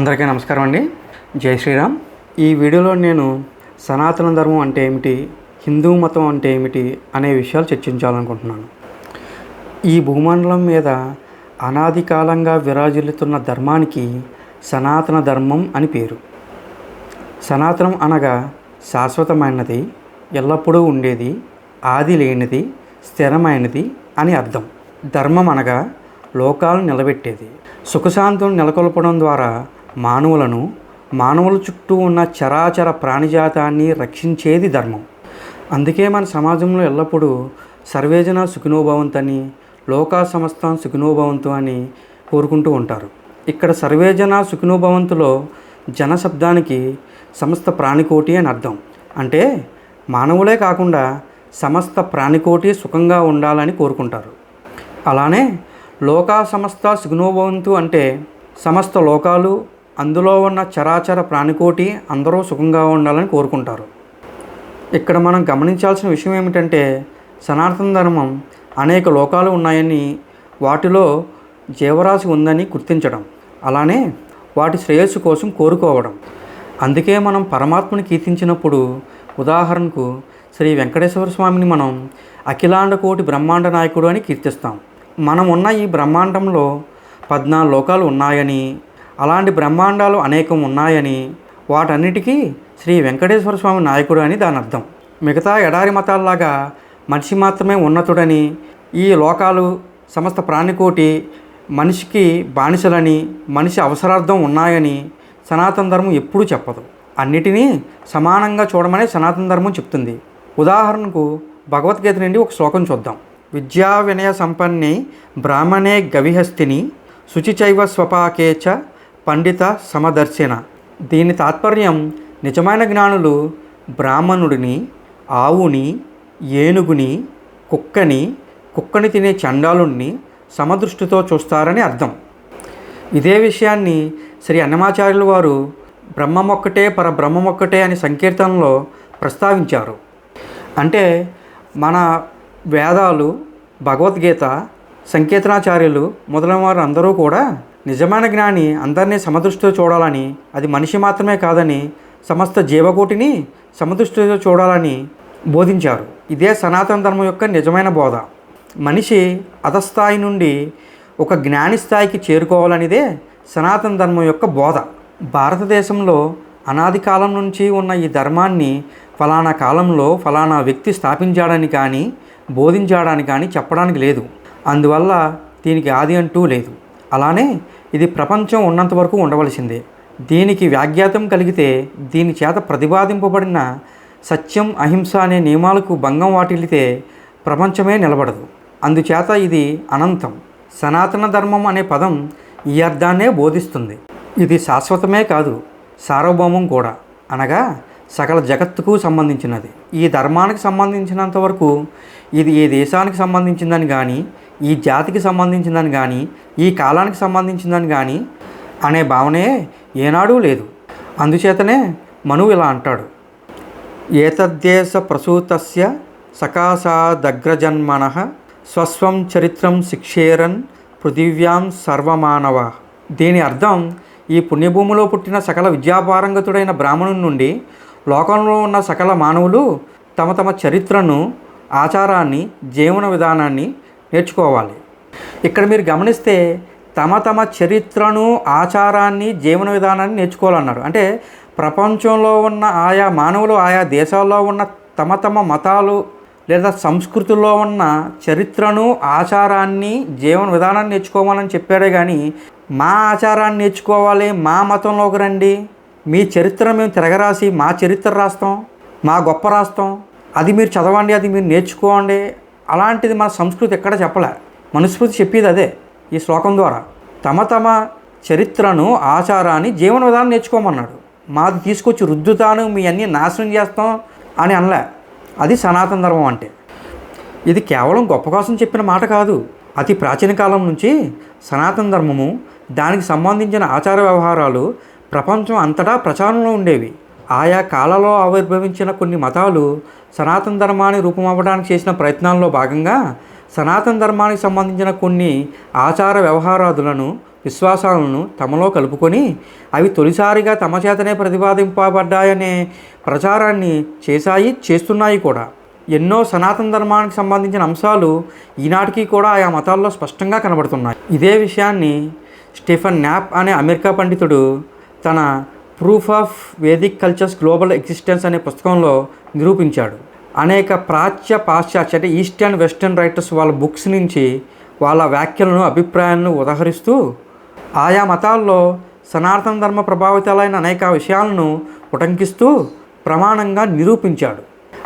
అందరికీ నమస్కారం అండి. జై శ్రీరామ్. ఈ వీడియోలో నేను సనాతన ధర్మం అంటే ఏమిటి హిందూ మతం అంటే ఏమిటి అనే విషయాలు చర్చించాలనుకుంటున్నాను. ఈ భూమండలం మీద అనాది కాలంగా విరాజిల్లుతున్న ధర్మానికి సనాతన ధర్మం అని పేరు. సనాతనం అనగా శాశ్వతమైనది ఎల్లప్పుడూ ఉండేది ఆది లేనిది స్థిరమైనది అని అర్థం. ధర్మం అనగా లోకాలను నిలబెట్టేది. సుఖశాంతులను నెలకొల్పడం ద్వారా మానవులను మానవుల చుట్టూ ఉన్న చరాచర ప్రాణిజాతాన్ని రక్షించేది ధర్మం. అందుకే మన సమాజంలో ఎల్లప్పుడూ సర్వేజన సుఖినోభవంతని లోకా సమస్తం సుఖినోభవంతు అని కోరుకుంటూ ఉంటారు. ఇక్కడ సర్వేజన సుఖినోభవంతులో జన శబ్దానికి సమస్త ప్రాణికోటి అని అర్థం. అంటే మానవులే కాకుండా సమస్త ప్రాణికోటి సుఖంగా ఉండాలని కోరుకుంటారు. అలానే లోకా సమస్త సుఖినోభవంతు అంటే సమస్త లోకాలు అందులో ఉన్న చరాచర ప్రాణికోటి అందరూ సుఖంగా ఉండాలని కోరుకుంటారు. ఇక్కడ మనం గమనించాల్సిన విషయం ఏమిటంటే సనాతన ధర్మం అనేక లోకాలు ఉన్నాయని వాటిలో జీవరాశి ఉందని గుర్తించడం అలానే వాటి శ్రేయస్సు కోసం కోరుకోవడం. అందుకే మనం పరమాత్మని కీర్తించినప్పుడు ఉదాహరణకు శ్రీ వెంకటేశ్వర స్వామిని మనం అఖిలాండ కోటి బ్రహ్మాండ నాయకుడు అని కీర్తిస్తాం. మనం ఉన్న ఈ బ్రహ్మాండంలో పద్నాలుగు లోకాలు ఉన్నాయని అలాంటి బ్రహ్మాండాలు అనేకం ఉన్నాయని వాటన్నిటికీ శ్రీ వెంకటేశ్వర స్వామి నాయకుడు అని దాని అర్థం. మిగతా ఎడారి మతాల్లాగా మనిషి మాత్రమే ఉన్నతుడని ఈ లోకాలు సమస్త ప్రాణికోటి మనిషికి బానిసలని మనిషి అవసరార్థం ఉన్నాయని సనాతన ధర్మం ఎప్పుడూ చెప్పదు. అన్నిటినీ సమానంగా చూడమని సనాతన ధర్మం చెప్తుంది. ఉదాహరణకు భగవద్గీత నుండి ఒక శ్లోకం చూద్దాం. విద్యా వినయ సంపన్నే బ్రాహ్మణే గవిహస్తిని శుచిచైవ స్వపాకేచ పండిత సమదర్శన. దీని తాత్పర్యం నిజమైన జ్ఞానులు బ్రాహ్మణుడిని ఆవుని ఏనుగుని కుక్కని కుక్కని తినే చండాలుణ్ణి సమదృష్టితో చూస్తారని అర్థం. ఇదే విషయాన్ని శ్రీ అన్నమాచార్యుల వారు బ్రహ్మమొక్కటే పరబ్రహ్మమొక్కటే అని సంకీర్తనలో ప్రస్తావించారు. అంటే మన వేదాలు భగవద్గీత సంకీర్తనాచార్యులు మొదలైన వారు అందరూ కూడా నిజమైన జ్ఞాని అందరినీ సమదృష్టితో చూడాలని అది మనిషి మాత్రమే కాదని సమస్త జీవకోటిని సమదృష్టితో చూడాలని బోధించారు. ఇదే సనాతన ధర్మం యొక్క నిజమైన బోధ. మనిషి అధస్థాయి నుండి ఒక జ్ఞాని స్థాయికి చేరుకోవాలనిదే సనాతన ధర్మం యొక్క బోధ. భారతదేశంలో అనాది కాలం నుంచి ఉన్న ఈ ధర్మాన్ని ఫలానా కాలంలో ఫలానా వ్యక్తి స్థాపించాడని కానీ బోధించాడని కానీ చెప్పడానికి లేదు. అందువల్ల దీనికి ఆది అంటూ లేదు. అలానే ఇది ప్రపంచం ఉన్నంత వరకు ఉండవలసిందే. దీనికి వ్యాఖ్యాతం కలిగితే దీని చేత ప్రతిపాదింపబడిన సత్యం అహింస అనే నియమాలకు భంగం వాటిల్లితే ప్రపంచమే నిలబడదు. అందుచేత ఇది అనంతం. సనాతన ధర్మం అనే పదం ఈ అర్థాన్నే బోధిస్తుంది. ఇది శాశ్వతమే కాదు సార్వభౌమం కూడా. అనగా సకల జగత్తుకు సంబంధించినది. ఈ ధర్మానికి సంబంధించినంత వరకు ఇది ఏ దేశానికి సంబంధించిందని కానీ ఈ జాతికి సంబంధించిందని కానీ ఈ కాలానికి సంబంధించిందని కానీ అనే భావనే ఏనాడూ లేదు. అందుచేతనే మనువు ఇలా అంటాడు. ఏతద్దేశ ప్రసూతస్య సకాశాదగ్రజన్మన స్వస్వం చరిత్రం శిక్షేరన్ పృథివ్యాం సర్వమానవ. దీని అర్థం ఈ పుణ్యభూమిలో పుట్టిన సకల విద్యాపారంగతుడైన బ్రాహ్మణుని నుండి లోకంలో ఉన్న సకల మానవులు తమ తమ చరిత్రను ఆచారాన్ని జీవన విధానాన్ని నేర్చుకోవాలి. ఇక్కడ మీరు గమనిస్తే తమ తమ చరిత్రను ఆచారాన్ని జీవన విధానాన్ని నేర్చుకోవాలన్నారు. అంటే ప్రపంచంలో ఉన్న ఆయా మానవులు ఆయా దేశాల్లో ఉన్న తమ తమ మతాలు లేదా సంస్కృతుల్లో ఉన్న చరిత్రను ఆచారాన్ని జీవన విధానాన్ని నేర్చుకోవాలని చెప్పాడే కానీ మా ఆచారాన్ని నేర్చుకోవాలి మా మతంలోకి రండి మీ చరిత్ర మేము తిరగరాసి మా చరిత్ర రాస్తాం మా గొప్ప రాస్తాం అది మీరు చదవండి అది మీరు నేర్చుకోండి అలాంటిది మన సంస్కృతి ఎక్కడ చెప్పలే. మనుస్మృతి చెప్పేది అదే ఈ శ్లోకం ద్వారా. తమ తమ చరిత్రను ఆచారాన్ని జీవన విధానం నేర్చుకోమన్నాడు. మాది తీసుకొచ్చి రుద్దుతాను మీ అన్నీ నాశనం చేస్తాం అని అనలే. అది సనాతన ధర్మం అంటే. ఇది కేవలం గొప్ప కోసం చెప్పిన మాట కాదు. అతి ప్రాచీన కాలం నుంచి సనాతన ధర్మము దానికి సంబంధించిన ఆచార వ్యవహారాలు ప్రపంచం అంతటా ప్రచారంలో ఉండేవి. ఆయా కాలలో ఆవిర్భవించిన కొన్ని మతాలు సనాతన ధర్మాన్ని రూపమవ్వడానికి చేసిన ప్రయత్నాల్లో భాగంగా సనాతన ధర్మానికి సంబంధించిన కొన్ని ఆచార వ్యవహారాదులను విశ్వాసాలను తమలో కలుపుకొని అవి తొలిసారిగా తమ చేతనే ప్రతిపాదింపబడ్డాయనే ప్రచారాన్ని చేశాయి చేస్తున్నాయి కూడా. ఎన్నో సనాతన ధర్మానికి సంబంధించిన అంశాలు ఈనాటికి కూడా ఆయా మతాల్లో స్పష్టంగా కనబడుతున్నాయి. ఇదే విషయాన్ని స్టీఫన్ న్యాప్ అనే అమెరికా పండితుడు తన proof of Vedic cultures global existence అనే పుస్తకంలో నిరూపించాడు. అనేక ప్రాచ్య పాశ్చాత్య అంటే ఈస్ట్ అండ్ వెస్టర్న్ రైటర్స్ వాళ్ళ బుక్స్ నుంచి వాళ్ళ వ్యాఖ్యలను అభిప్రాయాలను ఉదహరిస్తూ ఆయా మతాల్లో సనాతన ధర్మ ప్రభావితాలైన అనేక విషయాలను ఉటంకిస్తూ ప్రమాణంగా నిరూపించాడు.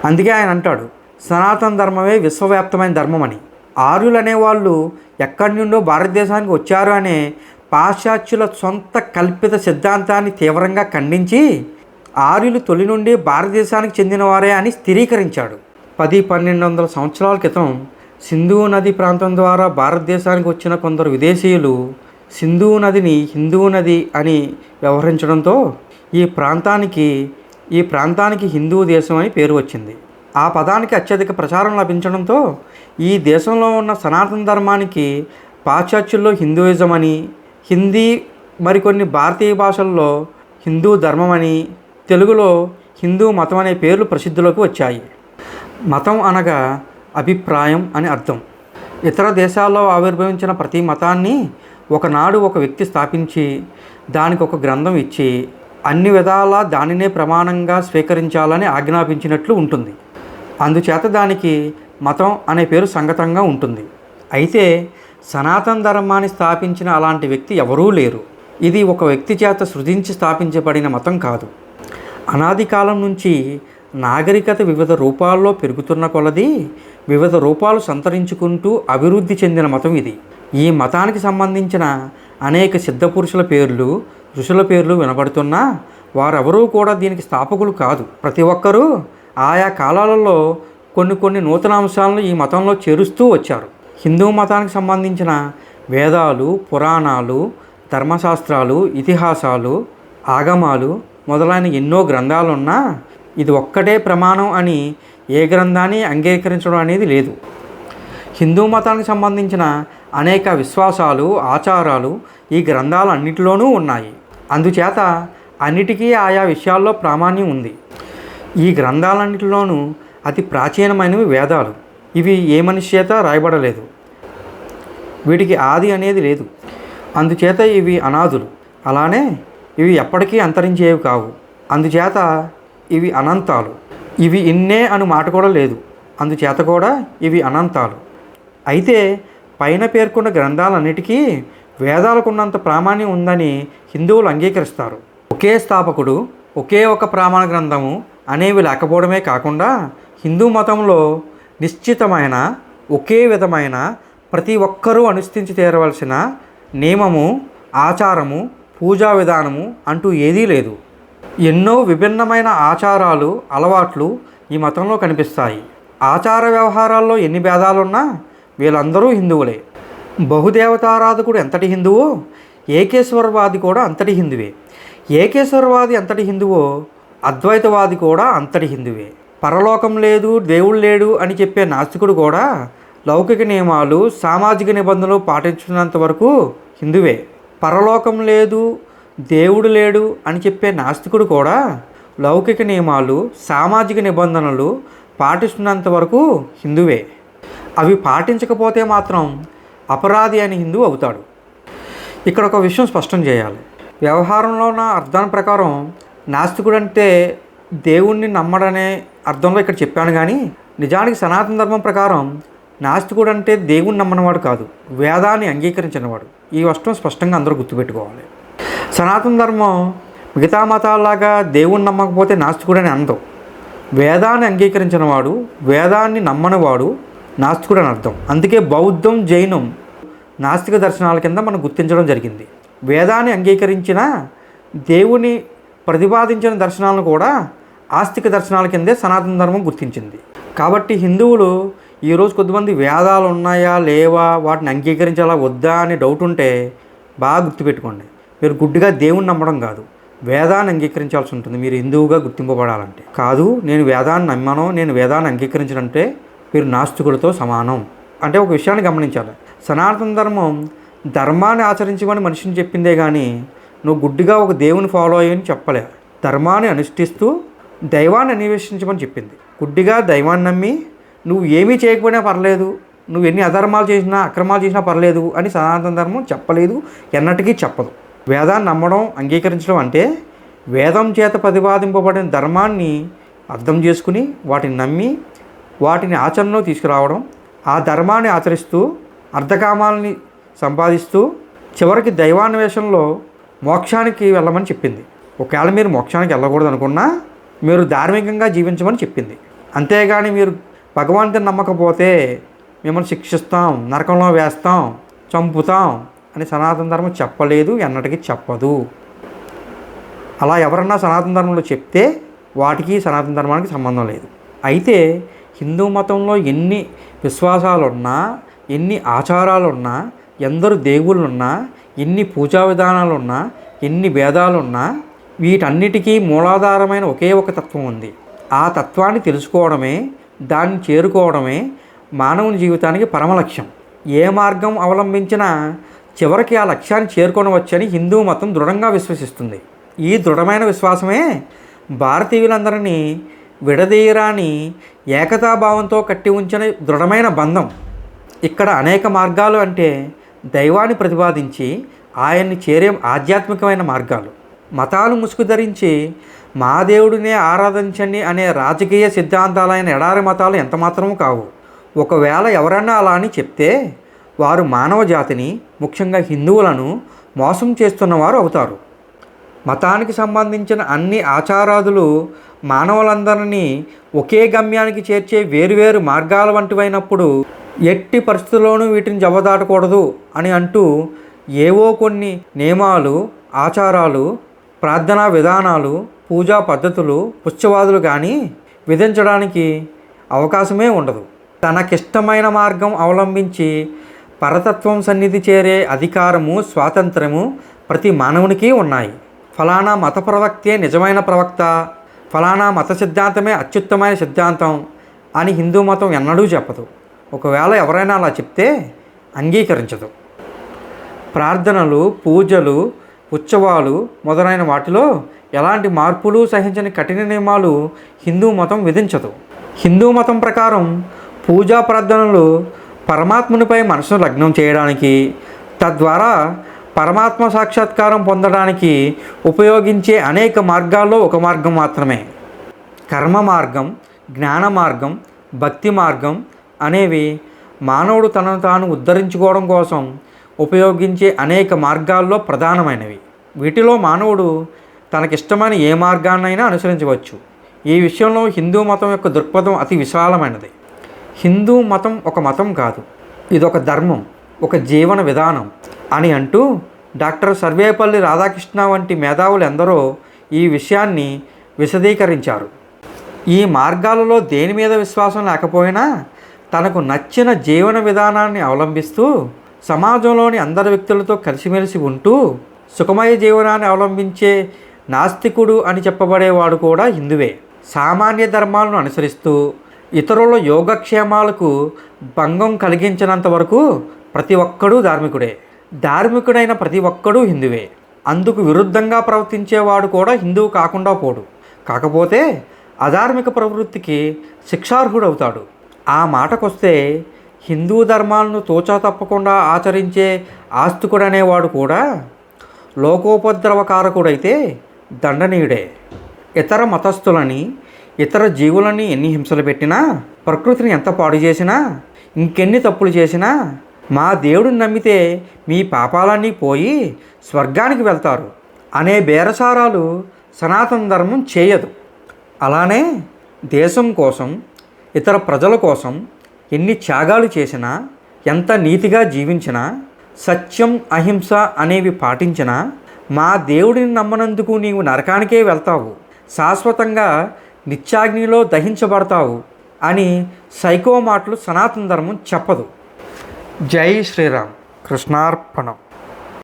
అందుకే ఆయన అంటాడు సనాతన ధర్మమే విశ్వవ్యాప్తమైన ధర్మమని. ఆర్యులనే ఆర్యులు అనేవాళ్ళు ఎక్కడి నుండో భారతదేశానికి వచ్చారు అనే పాశ్చాత్యుల సొంత కల్పిత సిద్ధాంతాన్ని తీవ్రంగా ఖండించి ఆర్యులు తొలి నుండి భారతదేశానికి చెందినవారే అని స్థిరీకరించాడు. పది పన్నెండు వందల సంవత్సరాల క్రితం సింధు నది ప్రాంతం ద్వారా భారతదేశానికి వచ్చిన కొందరు విదేశీయులు సింధు నదిని హిందూ నది అని వ్యవహరించడంతో ఈ ప్రాంతానికి ఈ ప్రాంతానికి హిందూ దేశం అని పేరు వచ్చింది. ఆ పదానికి అత్యధిక ప్రచారం లభించడంతో ఈ దేశంలో ఉన్న సనాతన ధర్మానికి పాశ్చాత్యుల్లో హిందూయిజం అని హిందీ మరికొన్ని భారతీయ భాషల్లో హిందూ ధర్మం అని తెలుగులో హిందూ మతం అనే పేర్లు ప్రసిద్ధిలోకి వచ్చాయి. మతం అనగా అభిప్రాయం అని అర్థం. ఇతర దేశాల్లో ఆవిర్భవించిన ప్రతి మతాన్ని ఒకనాడు ఒక వ్యక్తి స్థాపించి దానికి ఒక గ్రంథం ఇచ్చి అన్ని విధాలా దానినే ప్రమాణంగా స్వీకరించాలని ఆజ్ఞాపించినట్లు ఉంటుంది. అందుచేత దానికి మతం అనే పేరు సంగతంగా ఉంటుంది. అయితే సనాతన ధర్మాన్ని స్థాపించిన అలాంటి వ్యక్తి ఎవరూ లేరు. ఇది ఒక వ్యక్తి చేత సృజించి స్థాపించబడిన మతం కాదు. అనాది కాలం నుంచి నాగరికత వివిధ రూపాల్లో పెరుగుతున్న కొలది వివిధ రూపాలు సంతరించుకుంటూ అభివృద్ధి చెందిన మతం ఇది. ఈ మతానికి సంబంధించిన అనేక సిద్ధపురుషుల పేర్లు ఋషుల పేర్లు వినబడుతున్నా వారెవరూ కూడా దీనికి స్థాపకులు కాదు. ప్రతి ఒక్కరూ ఆయా కాలాలలో కొన్ని కొన్ని నూతన అంశాలను ఈ మతంలో చేరుస్తూ వచ్చారు. హిందూ మతానికి సంబంధించిన వేదాలు పురాణాలు ధర్మశాస్త్రాలు ఇతిహాసాలు ఆగమాలు మొదలైన ఎన్నో గ్రంథాలున్నా ఇది ఒక్కటే ప్రమాణం అని ఏ గ్రంథాన్ని అంగీకరించడం అనేది లేదు. హిందూ మతానికి సంబంధించిన అనేక విశ్వాసాలు ఆచారాలు ఈ గ్రంథాలన్నిటిలోనూ ఉన్నాయి. అందుచేత అన్నిటికీ ఆయా విషయాల్లో ప్రామాణ్యం ఉంది. ఈ గ్రంథాలన్నిటిలోనూ అతి ప్రాచీనమైనవి వేదాలు. ఇవి ఏ మనిషి చేత రాయబడలేదు. వీటికి ఆది అనేది లేదు. అందుచేత ఇవి అనాథులు అలానే ఇవి ఎప్పటికీ అంతరించేవి కావు. అందుచేత ఇవి అనంతాలు. ఇవి ఇన్నే అని మాట కూడా లేదు. అందుచేత కూడా ఇవి అనంతాలు. అయితే పైన పేర్కొన్న గ్రంథాలన్నిటికీ వేదాలకున్నంత ప్రామాణ్యం ఉందని హిందువులు అంగీకరిస్తారు. ఒకే స్థాపకుడు ఒకే ఒక ప్రామాణ గ్రంథము అనేవి లేకపోవడమే కాకుండా హిందూ మతంలో నిశ్చితమైన ఒకే విధమైన ప్రతి ఒక్కరూ అనుష్ఠించి తీరవలసిన నియమము ఆచారము పూజా విధానము అంటూ ఏదీ లేదు. ఎన్నో విభిన్నమైన ఆచారాలు అలవాట్లు ఈ మతంలో కనిపిస్తాయి. ఆచార వ్యవహారాల్లో ఎన్ని భేదాలున్నా వీళ్ళందరూ హిందువులే. బహుదేవతారాధకుడు ఎంతటి హిందువో ఏకేశ్వరవాది కూడా అంతటి హిందువే. ఏకేశ్వరవాది ఎంతటి హిందువో అద్వైతవాది కూడా అంతటి హిందువే. పరలోకం లేదు దేవుడు లేడు అని చెప్పే నాస్తికుడు కూడా లౌకిక నియమాలు సామాజిక నిబంధనలు పాటించినంత వరకు హిందువే. పరలోకం లేదు దేవుడు లేడు అని చెప్పే నాస్తికుడు కూడా లౌకిక నియమాలు సామాజిక నిబంధనలు పాటిస్తున్నంత వరకు హిందువే. అవి పాటించకపోతే మాత్రం అపరాధి అని హిందూ అవుతాడు. ఇక్కడ ఒక విషయం స్పష్టం చేయాలి. వ్యవహారంలో నా అర్థం ప్రకారం నాస్తికుడు అంటే దేవుణ్ణి నమ్మడనే అర్థంలో ఇక్కడ చెప్పాను కానీ నిజానికి సనాతన ధర్మం ప్రకారం నాస్తికుడు అంటే దేవుణ్ణి నమ్మనవాడు కాదు వేదాన్ని అంగీకరించినవాడు. ఈ అష్టం స్పష్టంగా అందరూ గుర్తుపెట్టుకోవాలి. సనాతన ధర్మం మిగతా మతాల్లాగా దేవుణ్ణి నమ్మకపోతే నాస్తికుడని అందం. వేదాన్ని అంగీకరించినవాడు వేదాన్ని నమ్మనివాడు నాస్తికుడు అని అర్థం. అందుకే బౌద్ధం జైనం నాస్తిక దర్శనాల కింద మనం గుర్తించడం జరిగింది. వేదాన్ని అంగీకరించిన దేవుని ప్రతిపాదించిన దర్శనాలను కూడా ఆస్తిక దర్శనాల కిందే సనాతన ధర్మం గుర్తించింది. కాబట్టి హిందువులు ఈరోజు కొద్దిమంది వేదాలు ఉన్నాయా లేవా వాటిని అంగీకరించాలా వద్దా అని డౌట్ ఉంటే బాగా గుర్తుపెట్టుకోండి. మీరు గుడ్డిగా దేవుణ్ణి నమ్మడం కాదు. వేదాన్ని అంగీకరించాల్సి ఉంటుంది. మీరు హిందువుగా గుర్తింపబడాలంటే. కాదు నేను వేదాన్ని నమ్మను నేను వేదాన్ని అంగీకరించడంటే మీరు నాస్తికులతో సమానం. అంటే ఒక విషయాన్ని గమనించాలి. సనాతన ధర్మం ధర్మాన్ని ఆచరించమని మనిషిని చెప్పిందే కానీ నువ్వు గుడ్డిగా ఒక దేవుని ఫాలో అయ్యని చెప్పలే. ధర్మాన్ని అనుష్ఠిస్తూ దైవాన్ని అన్వేషించమని చెప్పింది. గుడ్డిగా దైవాన్ని నమ్మి నువ్వు ఏమీ చేయకపోయినా పర్లేదు నువ్వు ఎన్ని అధర్మాలు చేసినా అక్రమాలు చేసినా పర్లేదు అని సనాతన ధర్మం చెప్పలేదు ఎన్నటికీ చెప్పదు. వేదాన్ని నమ్మడం అంగీకరించడం అంటే వేదం చేత ప్రతిపాదింపబడిన ధర్మాన్ని అర్థం చేసుకుని వాటిని నమ్మి వాటిని ఆచరణలో తీసుకురావడం ఆ ధర్మాన్ని ఆచరిస్తూ అర్ధకామాలని సంపాదిస్తూ చివరికి దైవాన్వేషణలో మోక్షానికి వెళ్ళమని చెప్పింది. ఒకవేళ మీరు మోక్షానికి వెళ్ళకూడదు అనుకున్నా మీరు ధార్మికంగా జీవించమని చెప్పింది. అంతేగాని మీరు భగవంతుని నమ్మకపోతే మిమ్మల్ని శిక్షిస్తాం నరకంలో వేస్తాం చంపుతాం అని సనాతన ధర్మం చెప్పలేదు ఎన్నటికీ చెప్పదు. అలా ఎవరన్నా సనాతన ధర్మంలో చెప్తే వాటికి సనాతన ధర్మానికి సంబంధం లేదు. అయితే హిందూ మతంలో ఎన్ని విశ్వాసాలున్నా ఎన్ని ఆచారాలున్నా ఎందరు దేవుళ్ళున్నా ఎన్ని పూజా విధానాలు ఉన్నా ఎన్ని భేదాలున్నా వీటన్నిటికీ మూలాధారమైన ఒకే ఒక తత్వం ఉంది. ఆ తత్వాన్ని తెలుసుకోవడమే దాన్ని చేరుకోవడమే మానవుని జీవితానికి పరమ లక్ష్యం. ఏ మార్గం అవలంబించినా చివరికి ఆ లక్ష్యాన్ని చేరుకోనవచ్చని హిందూ మతం దృఢంగా విశ్వసిస్తుంది. ఈ దృఢమైన విశ్వాసమే భారతీయులందరినీ విడదీయరాని ఏకతాభావంతో కట్టి ఉంచిన దృఢమైన బంధం. ఇక్కడ అనేక మార్గాలు అంటే దైవాన్ని ప్రతిపాదించి ఆయన్ని చేరే ఆధ్యాత్మికమైన మార్గాలు. మతాలు ముసుగు ధరించి మా దేవుడినే ఆరాధించండి అనే రాజకీయ సిద్ధాంతాలైన ఎడారి మతాలు ఎంతమాత్రం కావు. ఒకవేళ ఎవరన్నా అలా అని చెప్తే వారు మానవ జాతిని ముఖ్యంగా హిందువులను మోసం చేస్తున్నవారు అవుతారు. మతానికి సంబంధించిన అన్ని ఆచారాదులు మానవులందరినీ ఒకే గమ్యానికి చేర్చే వేరువేరు మార్గాల వంటివైనప్పుడు ఎట్టి పరిస్థితుల్లోనూ వీటిని జవదాటకూడదు అని అంటూ ఏవో కొన్ని నియమాలు ఆచారాలు ప్రార్థనా విధానాలు పూజా పద్ధతులు పుచ్చవాదులు కానీ విధించడానికి అవకాశమే ఉండదు. తనకిష్టమైన మార్గం అవలంబించి పరతత్వం సన్నిధి చేరే అధికారము స్వాతంత్రము ప్రతి మానవునికి ఉన్నాయి. ఫలానా మత ప్రవక్తే నిజమైన ప్రవక్త ఫలానా మత సిద్ధాంతమే అత్యుత్తమైన సిద్ధాంతం అని హిందూ మతం ఎన్నడూ చెప్పదు. ఒకవేళ ఎవరైనా అలా చెప్తే అంగీకరించదు. ప్రార్థనలు పూజలు ఉత్సవాలు మొదలైన వాటిలో ఎలాంటి మార్పులు సహించని కఠిన నియమాలు హిందూ మతం విధించదు. హిందూ మతం ప్రకారం పూజా ప్రార్థనలు పరమాత్మునిపై మనసును లగ్నం చేయడానికి తద్వారా పరమాత్మ సాక్షాత్కారం పొందడానికి ఉపయోగించే అనేక మార్గాల్లో ఒక మార్గం మాత్రమే. కర్మ మార్గం జ్ఞాన మార్గం భక్తి మార్గం అనేవి మానవుడు తనను తాను ఉద్ధరించుకోవడం కోసం ఉపయోగించే అనేక మార్గాల్లో ప్రధానమైనవి. వీటిలో మానవుడు తనకిష్టమైన ఏ మార్గాన్నైనా అనుసరించవచ్చు. ఈ విషయంలో హిందూ మతం యొక్క దృక్పథం అతి విశాలమైనది. హిందూ మతం ఒక మతం కాదు. ఇదొక ధర్మం ఒక జీవన విధానం అని అంటూ డాక్టర్ సర్వేపల్లి రాధాకృష్ణ వంటి మేధావులు ఎందరో ఈ విషయాన్ని విశదీకరించారు. ఈ మార్గాలలో దేని మీద విశ్వాసం లేకపోయినా తనకు నచ్చిన జీవన విధానాన్ని అవలంబిస్తూ సమాజంలోని అందరి వ్యక్తులతో కలిసిమెలిసి ఉంటూ సుఖమయ జీవనాన్ని అవలంబించే నాస్తికుడు అని చెప్పబడేవాడు కూడా హిందువే. సామాన్య ధర్మాలను అనుసరిస్తూ ఇతరుల యోగక్షేమాలకు భంగం కలిగించినంత వరకు ప్రతి ఒక్కడూ ధార్మికుడే. ధార్మికుడైన ప్రతి ఒక్కడూ హిందువే. అందుకు విరుద్ధంగా ప్రవర్తించేవాడు కూడా హిందువు కాకుండా పోడు. కాకపోతే అధార్మిక ప్రవృత్తికి శిక్షార్హుడవుతాడు. ఆ మాటకొస్తే హిందూ ధర్మాలను తోచా తప్పకుండా ఆచరించే ఆస్తికుడనేవాడు కూడా లోకోపద్రవకారకుడైతే దండనీయుడే. ఇతర మతస్థులని ఇతర జీవులని ఎన్ని హింసలు పెట్టినా ప్రకృతిని ఎంత పాడు చేసినా ఇంకెన్ని తప్పులు చేసినా మా దేవుడిని నమ్మితే మీ పాపాలన్నీ పోయి స్వర్గానికి వెళ్తారు. అనే బేరసారాలు సనాతన ధర్మం చేయదు. అలానే దేశం కోసం ఇతర ప్రజల కోసం ఎన్ని త్యాగాలు చేసినా ఎంత నీతిగా జీవించినా సత్యం అహింస అనేవి పాటించినా మా దేవుడిని నమ్మనందుకు నీవు నరకానికే వెళ్తావు. శాశ్వతంగా నిత్యాగ్నిలో దహించబడతావు అని సైకో మాటలు సనాతన ధర్మం చెప్పదు. జై శ్రీరామ్. కృష్ణార్పణం.